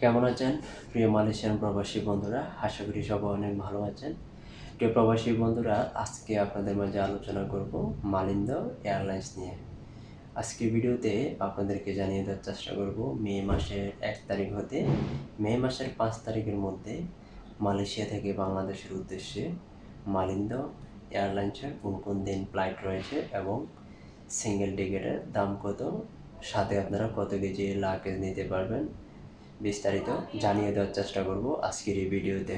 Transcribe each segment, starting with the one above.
কেমন আছেন? প্রিয় মালয়েশিয়ান প্রবাসী বন্ধুরা, আশা করি সবাই অনেক ভালো আছেন। প্রিয় প্রবাসী বন্ধুরা, আজকে আপনাদের মাঝে আলোচনা করব মালিন্দ এয়ারলাইন্স নিয়ে। আজকে ভিডিওতে আপনাদেরকে জানিয়ে দেওয়ার চেষ্টা করব, মে মাসের এক তারিখ হতে, মে মাসের পাঁচ তারিখের মধ্যে মালয়েশিয়া থেকে বাংলাদেশের উদ্দেশ্যে মালিন্দ এয়ারলাইন্সের কোন কোন দিন ফ্লাইট রয়েছে এবং সিঙ্গেল টিকিটের দাম কত, সাথে আপনারা কত কেজি লাগেজ নিতে পারবেন বিস্তারিত জানিয়ে দেওয়ার চেষ্টা করব আজকের এই ভিডিওতে।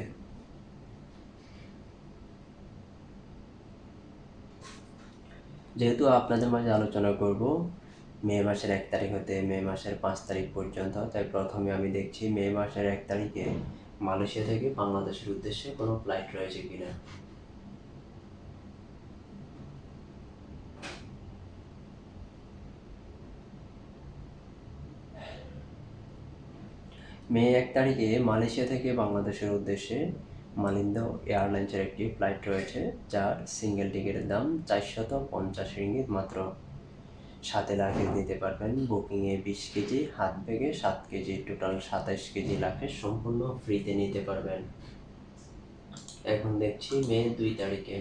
যেহেতু আপনাদের মাঝে আলোচনা করব, মে মাসের এক তারিখ হতে মে মাসের পাঁচ তারিখ পর্যন্ত, তাই প্রথমে আমি দেখছি মে মাসের এক তারিখে মালয়েশিয়া থেকে বাংলাদেশের উদ্দেশ্যে কোনো ফ্লাইট রয়েছে কিনা। মে এক তারিখে মালয়েশিয়া থেকে বাংলাদেশের উদ্দেশ্যে মালিন্দ এয়ারলাইন্সের একটি ফ্লাইট রয়েছে, যার সিঙ্গেল টিকিটের দাম চারশত পঞ্চাশ রিঙ্গিত মাত্র। সাথে লাগেজ নিতে পারবেন বুকিংয়ে বিশ কেজি, হাত ব্যাগে সাত কেজি, টোটাল সাতাশ কেজি লাখে সম্পূর্ণ ফ্রিতে নিতে পারবেন। এখন দেখছি মে দুই তারিখে।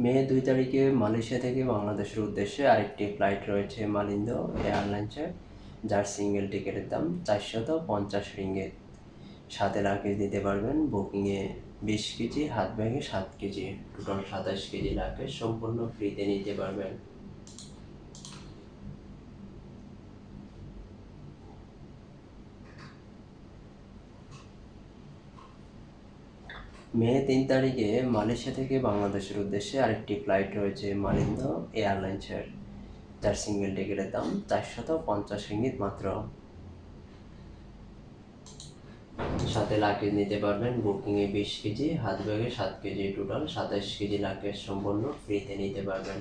মে দুই তারিখে মালয়েশিয়া থেকে বাংলাদেশের উদ্দেশ্যে আরেকটি ফ্লাইট রয়েছে মালিন্দ এয়ারলাইন্সের, যার সিঙ্গেল টিকিটের দাম চারশত পঞ্চাশ রিঙ্গিত। সাথে লাগেজ দিতে পারবেন বুকিংয়ে বিশ কেজি, হাত ব্যাগে সাত কেজি টোটাল সাতাশ কেজি লাগেজ সম্পূর্ণ ফ্রিতে নিতে পারবেন। মে তিন তারিখে মালয়েশিয়া থেকে বাংলাদেশের উদ্দেশ্যে আরেকটি ফ্লাইট রয়েছে মালিন্দ এয়ারলাইন্সের। যার সিঙ্গেল টিকিটের দাম চারশত পঞ্চাশ রিঙ্গিত মাত্র। সাথে লাগেজ নিতে পারবেন বুকিংয়ে বিশ কেজি, হাত ব্যাগে সাত কেজি টোটাল সাতাশ কেজি লাগেজ সম্পূর্ণ ফ্রিতে নিতে পারবেন।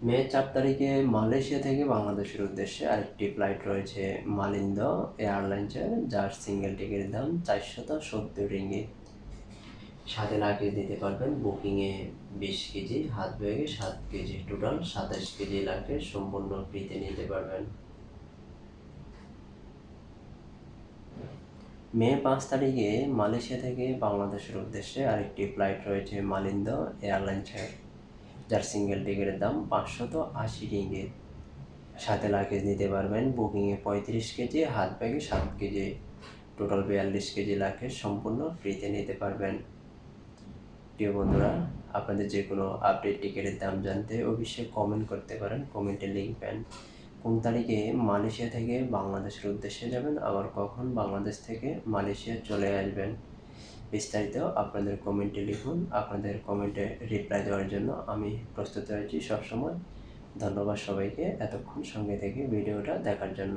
মে চার তারিখে মালয়েশিয়া থেকে বাংলাদেশের উদ্দেশ্যে আরেকটি ফ্লাইট রয়েছে মালিন্দ এয়ারলাইন্সের যার সিঙ্গেল টিকিটের দাম চারশত সত্তর রিঙ্গিত সাথে লাগেজ দিতে পারবেন বুকিংয়ে বিশ কেজি, হাত ব্যাগে সাত কেজি টোটাল সাতাশ কেজি লাগেজ সম্পূর্ণ ফ্রিতে নিতে পারবেন। মে পাঁচ তারিখে মালয়েশিয়া থেকে বাংলাদেশের উদ্দেশ্যে আরেকটি ফ্লাইট রয়েছে মালিন্দ এয়ারলাইন্সের যার সিঙ্গেল টিকিটের দাম পাঁচশত আশি রিঙ্গিত। সাথে লাগেজ নিতে পারবেন বুকিংয়ে পঁয়ত্রিশ কেজি হাত ব্যাগে সাত কেজি টোটাল বিয়াল্লিশ কেজি লাগেজ সম্পূর্ণ ফ্রিতে নিতে পারবেন। প্রিয় বন্ধুরা, আপনাদের যে কোনো আপডেট টিকিটের দাম জানতে অবশ্যই কমেন্ট করতে পারেন কমেন্টে লিঙ্ক পেন। কোন তারিখে মালয়েশিয়া থেকে বাংলাদেশের উদ্দেশ্যে যাবেন, আবার কখন বাংলাদেশ থেকে মালয়েশিয়া চলে আসবেন? বিস্তারিত আপনাদের কমেন্টে লিখুন, আপনাদের কমেন্টে রিপ্লাই দেওয়ার জন্য আমি প্রস্তুত রয়েছি সবসময়। ধন্যবাদ সবাইকে এতক্ষণ সঙ্গে থেকে ভিডিওটা দেখার জন্য।